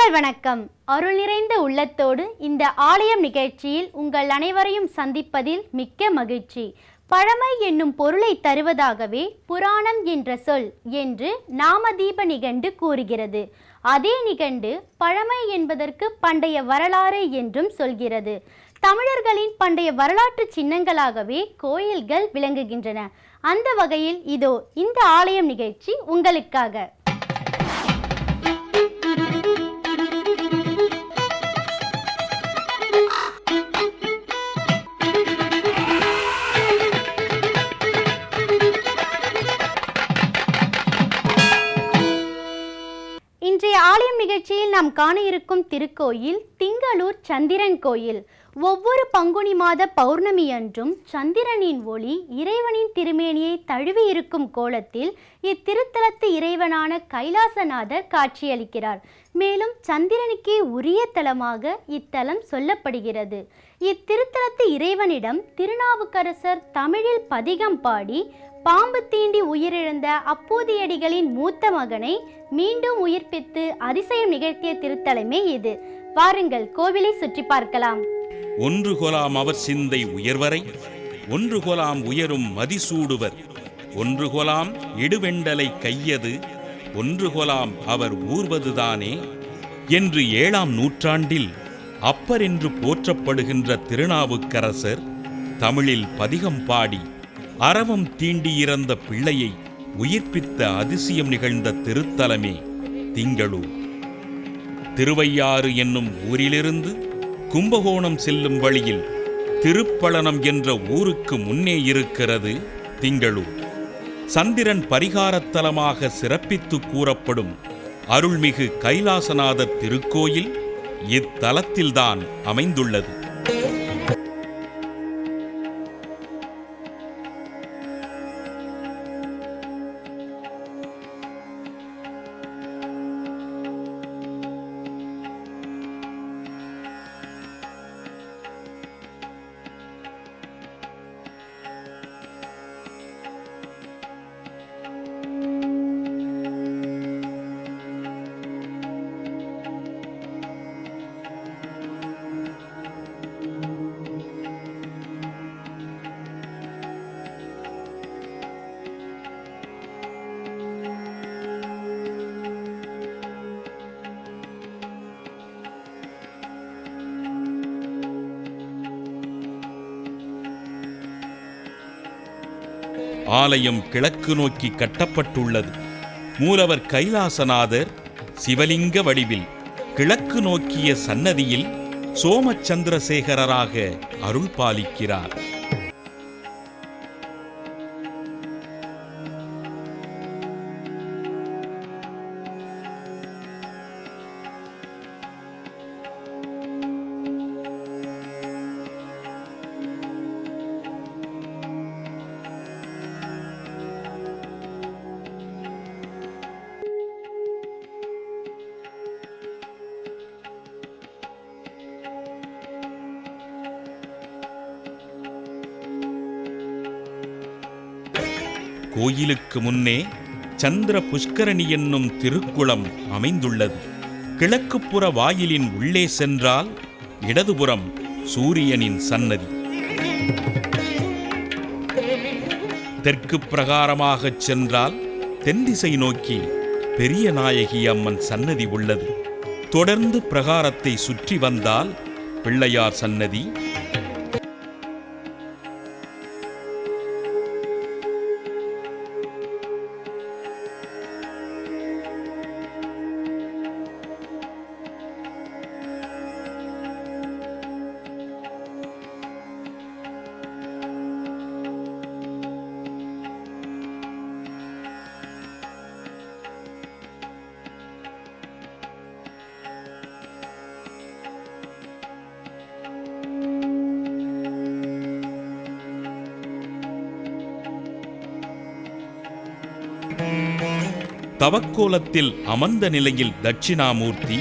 மக்கள் வணக்கம். அருள் நிறைந்த உள்ளத்தோடு இந்த ஆலயம் நிகழ்ச்சியில் உங்கள் அனைவரையும் சந்திப்பதில் மிக்க மகிழ்ச்சி. பழமை என்னும் பொருளை தருவதாகவே புராணம் என்ற சொல் என்று நாமதீப நிகண்டு கூறுகிறது. அதே நிகண்டு பழமை என்பதற்கு பண்டைய வரலாறு என்றும் சொல்கிறது. தமிழர்களின் பண்டைய வரலாற்று சின்னங்களாகவே கோயில்கள் விளங்குகின்றன. அந்த வகையில் இதோ இந்த ஆலயம் நிகழ்ச்சி உங்களுக்காக. நிகழ்ச்சியில் நாம் காண இருக்கும் திருக்கோயில் திங்களூர் சந்திரன் கோயில். ஒவ்வொரு பங்குனி மாத பௌர்ணமி அன்றும் சந்திரனின் ஒளி இறைவனின் திருமேனியை தழுவி இருக்கும் கோலத்தில் இத்திருத்தலத்து இறைவனான கைலாசநாதர் காட்சியளிக்கிறார். மேலும் சந்திரனுக்கே உரிய தலமாக இத்தலம் சொல்லப்படுகிறது. இத்திருத்தலத்து இறைவனிடம் திருநாவுக்கரசர் தமிழில் பதிகம் பாடி பாம்பு தீண்டி உயிரிழந்த அப்பூதியடிகளின் மூத்த மகனை மீண்டும் உயிர்ப்பித்து அதிசயம் நிகழ்த்திய திருத்தலமே இது. வாருங்கள் கோவிலை சுற்றி பார்க்கலாம். ஒன்று கொலாம் அவர் சிந்தை உயர்வரை ஒன்று கொலாம் உயரும் மதிசூடுவர். ஒன்று கொலாம் இடுவெண்டலை கையது ஒன்று கொலாம் அவர் ஊர்வதுதானே? என்று ஏழாம் நூற்றாண்டில் அப்பர் என்று போற்றப்படுகின்ற திருநாவுக்கரசர் தமிழில் பதிகம் பாடி அரவம் தீண்டியிறந்த பிள்ளையை உயிர்ப்பித்த அதிசயம் நிகழ்ந்த திருத்தலமே திங்களூர். திருவையாறு என்னும் ஊரிலிருந்து கும்பகோணம் செல்லும் வழியில் திருப்பளனம் என்ற ஊருக்கு முன்னே இருக்கிறது திங்களூர். சந்திரன் பரிகாரத்தலமாக சிறப்பித்து கூறப்படும் அருள்மிகு கைலாசநாதர் திருக்கோயில் இத்தலத்தில்தான் அமைந்துள்ளது. ஆலயம் கிழக்கு நோக்கி கட்டப்பட்டுள்ளது. மூலவர் கைலாசநாதர் சிவலிங்க வடிவில் கிழக்கு நோக்கிய சன்னதியில் சோமச்சந்திரசேகரராக அருள் பாலிக்கிறார் கோயிலுக்கு முன்னே சந்திர புஷ்கரணி என்னும் திருக்குளம் அமைந்துள்ளது. கிழக்குப்புற வாயிலின் உள்ளே சென்றால் இடதுபுறம் சூரியனின் சன்னதி. தெற்கு பிரகாரமாகச் சென்றால் தென்திசை நோக்கி பெரிய நாயகி அம்மன் சன்னதி உள்ளது. தொடர்ந்து பிரகாரத்தை சுற்றி வந்தால் பிள்ளையார் சன்னதி தவக்கோலத்தில் அமர்ந்த நிலையில் தட்சிணாமூர்த்தி.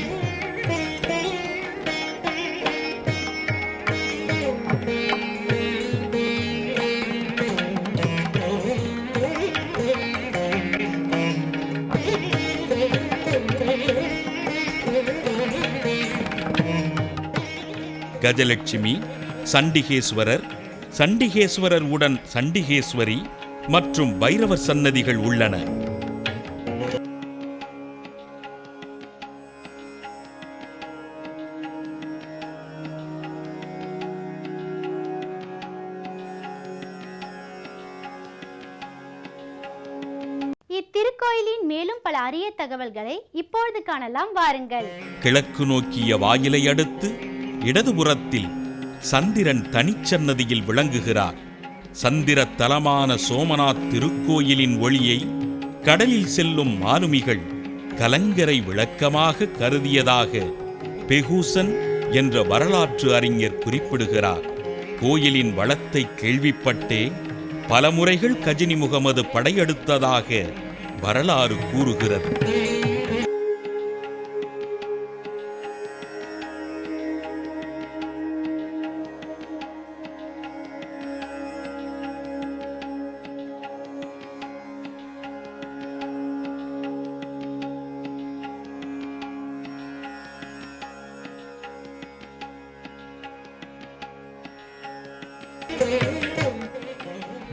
கஜலட்சுமி சண்டிகேஸ்வரர் சண்டிகேஸ்வரர் உடன் சண்டிகேஸ்வரி மற்றும் பைரவர் சன்னதிகள் உள்ளன. இத்திருக்கோயிலின் மேலும் பல அரிய தகவல்களை இப்பொழுது காணலாம். வாருங்கள். கிழக்கு நோக்கிய வாயிலை அடுத்து இடதுபுறத்தில் சந்திரன் தனிச்சன்னதியில் விளங்குகிறார். சந்திர தலமான சோமநாத் திருக்கோயிலின் ஒளியை கடலில் செல்லும் மாலுமிகள் கலங்கரை விளக்கமாக கருதியதாக பெகூசன் என்ற வரலாற்று அறிஞர் குறிப்பிடுகிறார். கோயிலின் வளத்தை கேள்விப்பட்டே பல முறைகள் கஜினி முகமது படையெடுத்ததாக வரலாறு கூறுகிறது.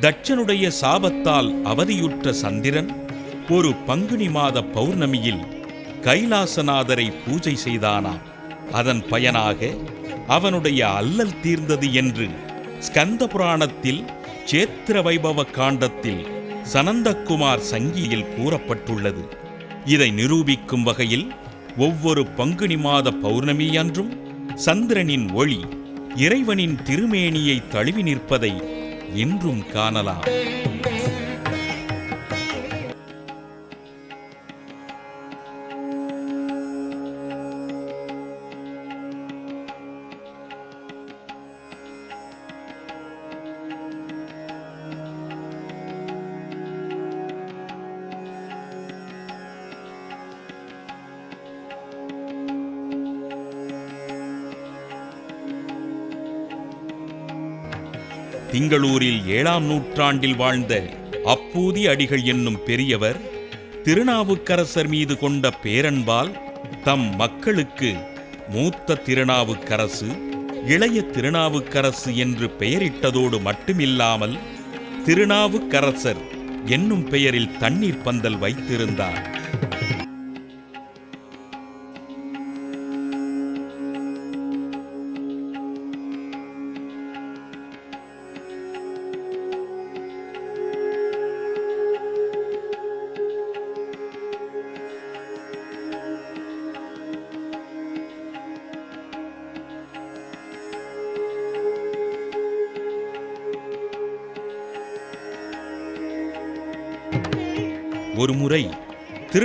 தட்சனுடைய சாபத்தால் அவதியுற்ற சந்திரன் ஒரு பங்குனி மாத பௌர்ணமியில் கைலாசநாதரை பூஜை செய்தானாம். அதன் பயனாக அவனுடைய அல்லல் தீர்ந்தது என்று ஸ்கந்த புராணத்தில் சேத்திர வைபவ காண்டத்தில் சனந்தகுமார் சங்கியில் கூறப்பட்டுள்ளது. இதை நிரூபிக்கும் வகையில் ஒவ்வொரு பங்குனி மாத பௌர்ணமி அன்றும் சந்திரனின் ஒளி இறைவனின் திருமேனியை தழுவி நிற்பதை இன்றும் காணலாம். திங்களூரில் ஏழாம் நூற்றாண்டில் வாழ்ந்த அப்பூதி அடிகள் என்னும் பெரியவர் திருநாவுக்கரசர் மீது கொண்ட பேரன்பால் தம் மக்களுக்கு மூத்த திருநாவுக்கரசு இளைய திருநாவுக்கரசு என்று பெயரிட்டதோடு மட்டுமில்லாமல் திருநாவுக்கரசர் என்னும் பெயரில் தண்ணீர் பந்தல் வைத்திருந்தார்.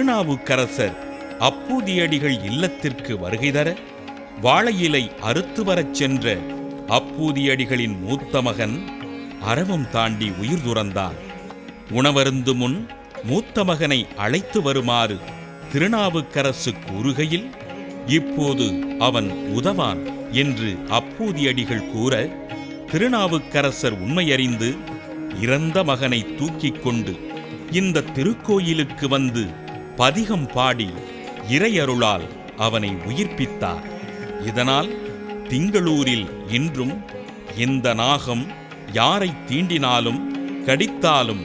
திருநாவுக்கரசர் அப்பூதியடிகள் இல்லத்திற்கு வருகை தர வாழை இலை அறுத்து வரச் சென்ற அப்பூதியடிகளின் மூத்த மகன் அரவம் தாண்டி உயிர் துறந்தான். உணவருந்து முன் மூத்த மகனை அழைத்து வருமாறு திருநாவுக்கரசு கூறுகையில் இப்போது அவன் உதவான் என்று அப்பூதியடிகள் கூற திருநாவுக்கரசர் உண்மையறிந்து இறந்த மகனை தூக்கிக் கொண்டு இந்த திருக்கோயிலுக்கு வந்து பதிகம் பாடி இறையருளால் அவனை உயிர்ப்பித்தார். இதனால் திங்களூரில் இன்றும் இந்த நாகம் யாரை தீண்டினாலும் கடித்தாலும்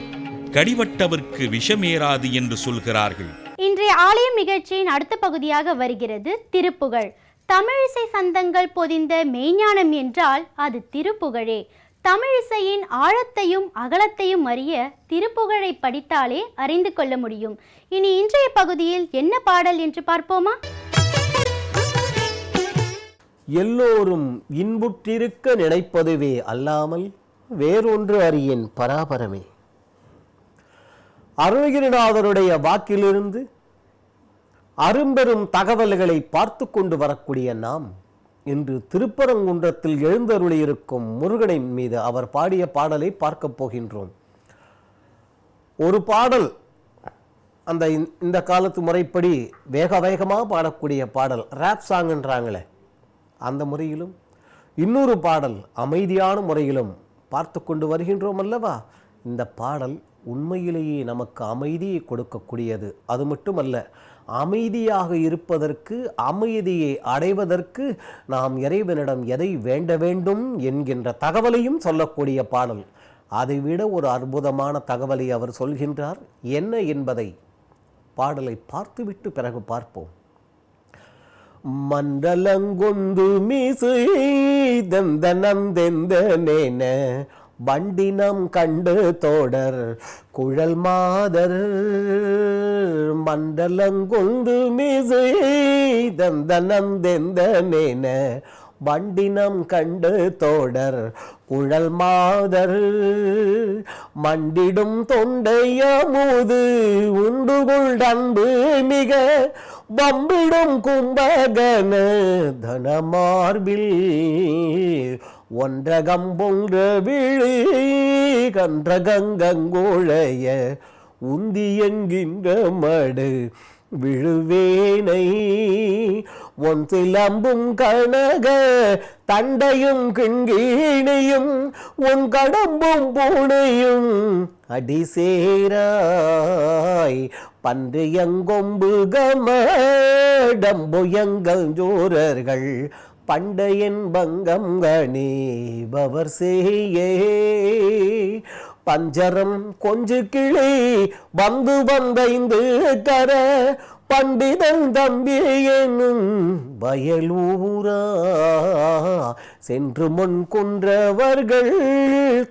கடிவட்டவர்க்கு விஷமேறாது என்று சொல்கிறார்கள். இன்றைய ஆலயம் நிகழ்ச்சியின் அடுத்த பகுதியாக வருகிறது திருப்புகழ். தமிழிசை சந்தங்கள் பொதிந்த மெய்ஞானம் என்றால் அது திருப்புகழே. தமிழிசையின் ஆழத்தையும் அகலத்தையும் அறிய திருப்புகழை படித்தாலே அறிந்து கொள்ள முடியும். இனி இன்றைய பகுதியில் என்ன பாடல் என்று பார்ப்போமா? எல்லோரும் இன்புற்றிருக்க நினைப்பதுவே அல்லாமல் வேறொன்று அறியேன் பராபரமே. அருணகிரிநாதருடைய வாக்கிலிருந்து அரும்பெரும் தகவல்களை பார்த்து கொண்டு வரக்கூடிய நாம் இன்று திருப்பரங்குன்றத்தில் எழுந்தருளியிருக்கும் முருகனின் மீது அவர் பாடிய பாடலை பார்க்கப் போகின்றோம். ஒரு பாடல் அந்த இந்த- இந்த காலத்து முறைப்படி வேக வேகமாக பாடக்கூடிய பாடல் ரேப் சாங்ன்றாங்களே அந்த முறையிலும் இன்னொரு பாடல் அமைதியான முறையிலும் பார்த்து கொண்டு வருகின்றோம் அல்லவா? இந்த பாடல் உண்மையிலேயே நமக்கு அமைதியை கொடுக்கக்கூடியது. அது மட்டுமல்ல அமைதியாக இருப்பதற்கு அமைதியை அடைவதற்கு நாம் இறைவனிடம் எதை வேண்ட வேண்டும் என்கின்ற தகவலையும் சொல்லக்கூடிய பாடல். அதைவிட ஒரு அற்புதமான தகவலை அவர் சொல்கின்றார். என்ன என்பதை பாடலை பார்த்துவிட்டு பிறகு பார்ப்போம். மண்டலங்கொந்து மீசைதந்தனந்தெந்தனேன வண்டினம் கண்டு தோடர் குழல் மாதர். மண்டலங்கொண்டு மீசைதந்தனந்தெந்தனேன வண்டினம் கண்டு தோடர் குழல் மாதர். மண்டிடும் தொண்டையமுது உண்டுகுள் அன்பு மிக வம்பிடும் கும்பகன தனமார்பில். ஒன்றகம் பொன்ற விழி கன்றகங்கங்கோழைய உந்தி என்கின்ற மடு விழுவேனை. ஒன் சிலம்பும் கனக தண்டையும் கிண்கீணியும் உன் கடம்பும் பூனையும் அடி சேராய். அடிசேராய் பன்றியங்கொம்பு கமடம்புயங்கள் ஜோரர்கள் பண்டையன் பங்கம் கணீபவர் செய்யே. பஞ்சரம் கொஞ்சு கிளி வந்து வந்தைந்து தர பண்டிதன் தம்பி என்னும் வயலூரா. சென்று முன் கொன்றவர்கள்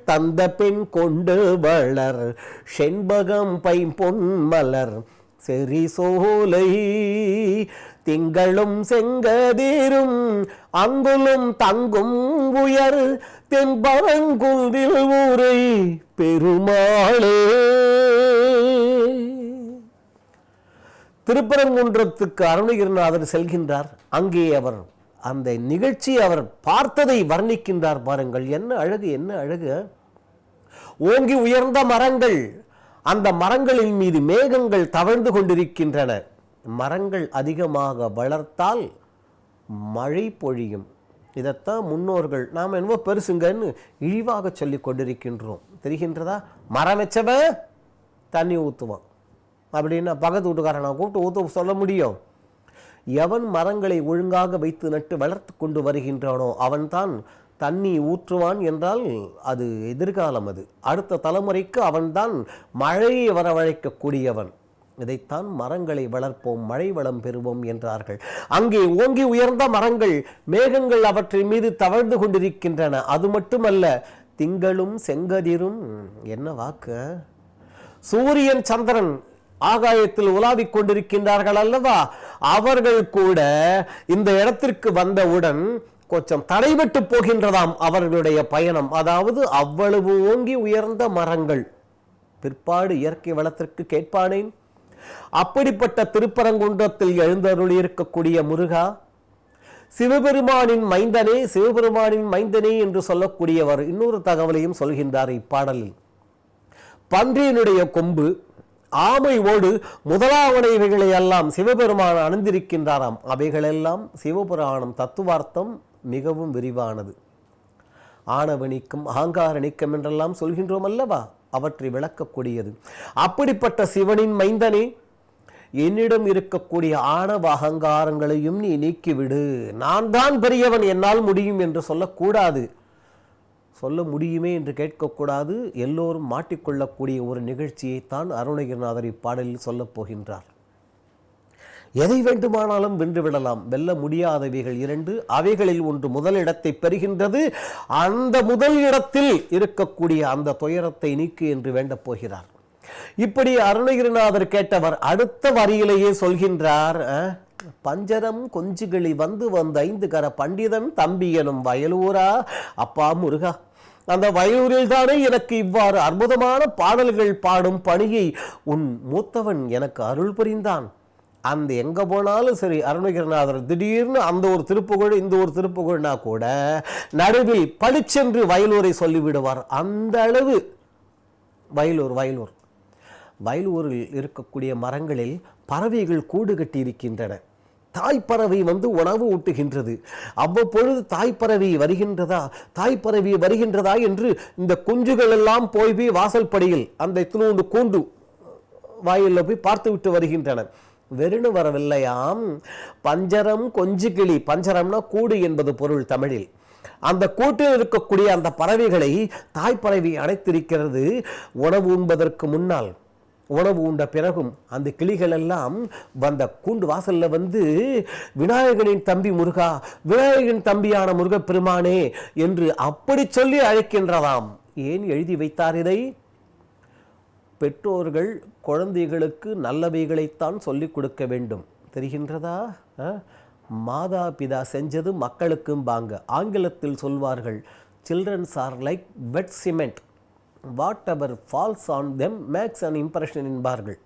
தந்த பெண் கொண்டு வளர். செண்பகம் பைம்பொன் மலர் செறி சோலை. திங்களும் செங்கதீரும் அங்குலும் தங்கும் உயர் தென்பரங்குந்தில் ஊரை பெருமாளே. திருப்பரங்குன்றத்துக்கு அருணகிரிநாதர் செல்கின்றார். அங்கே அவர் அந்த நிகழ்ச்சி அவர் பார்த்ததை வர்ணிக்கின்றார் பாருங்கள். என்ன அழகு என்ன அழகு. ஓங்கி உயர்ந்த மரங்கள் அந்த மரங்களின் மீது மேகங்கள் தவழ்ந்து கொண்டிருக்கின்றன. மரங்கள் அதிகமாக வளர்த்தால் மழை பொழியும். இதைத்தான் முன்னோர்கள் நாம் என்னவோ பெருசுங்கன்னு இழிவாக சொல்லி கொண்டிருக்கின்றோம். தெரிகின்றதா? மரம் வச்சவன் தண்ணி ஊற்றுவான் அப்படின்னா பக்கத்து வீட்டுக்காரனை கூப்பிட்டு ஊத்து சொல்ல முடியும். எவன் மரங்களை ஒழுங்காக வைத்து நட்டு வளர்த்து கொண்டு வருகின்றானோ அவன்தான் தண்ணி ஊற்றுவான் என்றால் அது எதிர்காலம் அது. அடுத்த தலைமுறைக்கு அவன்தான் மழையை வரவழைக்கக்கூடியவன். இதைத்தான் மரங்களை வளர்ப்போம் மழை வளம் பெறுவோம் என்றார்கள். அங்கே ஓங்கி உயர்ந்த மரங்கள் மேகங்கள் அவற்றின் மீது தவழ்ந்து கொண்டிருக்கின்றன. அது மட்டுமல்ல திங்களும் செங்கதிரும் என்ன வாக்கு? சூரியன் சந்திரன் ஆகாயத்தில் உலாவிக் கொண்டிருக்கின்றார்கள் அல்லவா? அவர்கள் கூட இந்த இடத்திற்கு வந்தவுடன் கொஞ்சம் தடைபட்டு போகின்றதாம் அவர்களுடைய பயணம். அதாவது அவ்வளவு ஓங்கி உயர்ந்த மரங்கள். பிற்பாடு இயற்கை வளத்திற்கு கேட்பானேன். அப்படிப்பட்ட திருப்பரங்குன்றத்தில் எழுந்தருளி இருக்கக்கூடிய முருகா சிவபெருமானின் மைந்தனே சிவபெருமானின் மைந்தனே என்று சொல்லக்கூடியவர் இன்னொரு தகவலையும் சொல்கின்றார் இப்பாடலில். பன்றியினுடைய கொம்பு ஆமை ஓடு முதலாவனைவைகளை எல்லாம் சிவபெருமான் அணிந்திருக்கின்றாராம். அவைகளெல்லாம் சிவபுராணம் தத்துவார்த்தம் மிகவும் விரிவானது. ஆணவ நீக்கம் அகங்கார நீக்கம் என்றெல்லாம் சொல்கின்றோம் அல்லவா? அவற்றை விளக்கக்கூடியது. அப்படிப்பட்ட சிவனின் மைந்தனே என்னிடம் இருக்கக்கூடிய ஆணவ அகங்காரங்களையும் நீ நீக்கிவிடு. நான் தான் பெரியவன் என்னால் முடியும் என்று சொல்லக்கூடாது. சொல்ல முடியுமே என்று கேட்கக்கூடாது எல்லோரும் மாட்டிக்கொள்ளக்கூடிய ஒரு நிகழ்ச்சியைத்தான் அருணகிரிநாதர் இப்பாடலில் சொல்லப் போகின்றார். எதை வேண்டுமானாலும் வென்று விடலாம். வெல்ல முடியாதவைகள் இரண்டு அவைகளில் ஒன்று முதல் இடத்தை பெறுகின்றது. அந்த முதல் இடத்தில் இருக்கக்கூடிய அந்த துயரத்தை நீக்கு என்று வேண்டப் போகிறார். இப்படி அருணகிரிநாதர் கேட்டவர் அடுத்த வரியிலேயே சொல்கின்றார் அஹ், பஞ்சரம் கொஞ்சுகளி வந்து வந்த ஐந்து கர பண்டிதன் தம்பி எனும் வயலூரா. அப்பா முருகா அந்த வயலூரில் தானே எனக்கு இவ்வாறு அற்புதமான பாடல்கள் பாடும் பணியை உன் மூத்தவன் எனக்கு அருள் புரிந்தான். அந்த எங்க போனாலும் சரி அருணகிரிநாதர் திடீர்னு அந்த ஒரு திருப்புகழ் இந்த ஒரு திருப்புகழ்னா கூட நடுவில் பளிச்சென்று வயலூரை சொல்லிவிடுவார். அந்த அளவு வயலூர் வயலூர். வயலூரில் இருக்கக்கூடிய மரங்களில் பறவைகள் கூடு கட்டி இருக்கின்றன தாய்ப்பறவை வந்து உணவு ஊட்டுகின்றது. அவ்வப்பொழுது தாய்ப்பறவை வருகின்றதா? தாய்ப்பறவை வருகின்றதா என்று இந்த குஞ்சுகள் எல்லாம் போய் போய் வாசல் படியில் அந்த இத்தினோண்டு கூண்டு வாயிலில் போய் பார்த்து விட்டு வருகின்றன வெறுனு வரவில்லையாம். பஞ்சரம் கொஞ்சு கிளி. பஞ்சரம்னா கூடு என்பது பொருள் தமிழில். அந்த கூட்டில் இருக்கக்கூடிய அந்த பறவைகளை தாய் பறவை அடைத்திருக்கிறது உணவு உண்பதற்கு முன்னால் உணவு உண்ட பிறகும் அந்த கிளிகள் எல்லாம் வந்த கூண்டு வாசலில் வந்து விநாயகனின் தம்பி முருகா விநாயகனின் தம்பியான முருகப்பெருமானே என்று அப்படி சொல்லி அழைக்கின்றதாம். ஏன் எழுதி வைத்தார் இதை? பெற்றோர்கள் குழந்தைகளுக்கு நல்லவைகளைத்தான் சொல்லிக் கொடுக்க வேண்டும். தெரிகின்றதா? ஆ? மாதா பிதா செஞ்சது மக்களுக்கும் பாங்க ஆங்கிலத்தில் சொல்வார்கள். Childrens are like wet cement whatever falls on them makes and impression என்பார்கள்.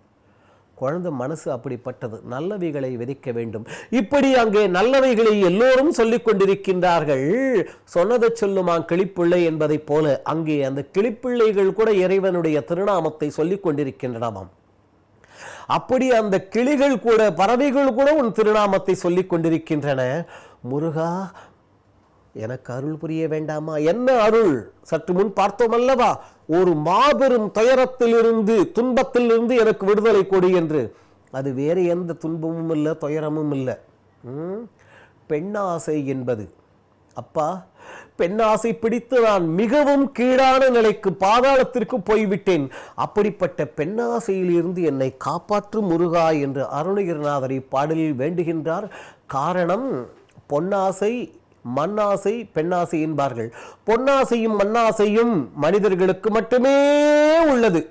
குழந்தை மனசு அப்படிப்பட்டது. நல்லவைகளை விதைக்க வேண்டும். இப்படி அங்கே நல்லவைகளை எல்லோரும் சொல்லிக் கொண்டிருக்கின்றார்கள். சொன்னதை சொல்லுமா கிளிப்பிள்ளை என்பதைப் போல அங்கே அந்த கிளிப்பிள்ளைகள் கூட இறைவனுடைய திருநாமத்தை சொல்லிக் கொண்டிருக்கின்றனவாம். அப்படி அந்த கிளிகள் கூட பறவைகள் கூட உன் திருநாமத்தை சொல்லிக் கொண்டிருக்கின்றன. முருகா எனக்கு அருள் புரிய வேண்டாமா? என்ன அருள்? சற்று முன் பார்த்தோம் அல்லவா? ஒரு மாபெரும் துயரத்திலிருந்து துன்பத்திலிருந்து எனக்கு விடுதலை கொடு என்று. அது வேறு எந்த துன்பமும் இல்லை துயரமும் இல்லை. ம்? பெண்ணாசை என்பது. அப்பா பெண்ணாசை பிடித்து நான் மிகவும் கீழான நிலைக்கு பாதாளத்திற்கு போய்விட்டேன். அப்படிப்பட்ட பெண்ணாசையில் இருந்து என்னை காப்பாற்றும் முருகா என்று அருணகிரிநாதரை பாடலில் வேண்டுகின்றார். காரணம் பொன்னாசை மண்ணாசை பெண்ணாசை என்பார்கள். பொன்னாசையும் மண்ணாசையும் மனிதர்களுக்கு மட்டுமே உள்ளது.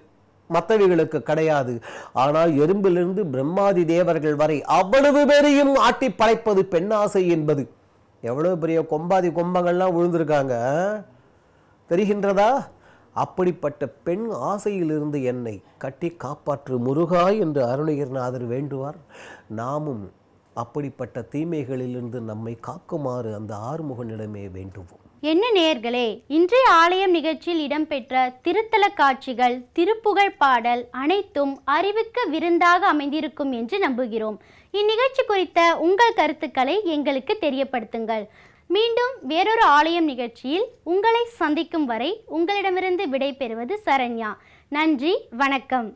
மற்றவைகளுக்கு கிடையாது. ஆனால் எறும்பிலிருந்து பிரம்மாதி தேவர்கள் வரை அவ்வளவு பேரையும் ஆட்டி படைப்பது பெண்ணாசை என்பது. எவ்வளவு பெரிய கொம்பாதி கொம்பங்கள்லாம் விழுந்திருக்காங்க. தெரிகின்றதா? அப்படிப்பட்ட பெண் ஆசையிலிருந்து என்னை கட்டி காப்பாற்று முருகா என்று அருணகிரிநாதர் வேண்டுவார். நாமும் அப்படிப்பட்ட தீமைகளிலிருந்து நம்மை காக்குமாறு அந்த ஆறுமுகனிடமே வேண்டுவோம். என்ன நேர்களே இன்றைய ஆலயம் நிகழ்ச்சியில் இடம்பெற்ற திருத்தல காட்சிகள் திருப்புகழ் பாடல் அனைத்தும் அறிவுக்கு விருந்தாக அமைந்திருக்கும் என்று நம்புகிறோம். இந்நிகழ்ச்சி குறித்த உங்கள் கருத்துக்களை எங்களுக்கு தெரியப்படுத்துங்கள். மீண்டும் வேறொரு ஆலயம் நிகழ்ச்சியில் உங்களை சந்திக்கும் வரை உங்களிடமிருந்து விடை பெறுவது சரண்யா. நன்றி வணக்கம்.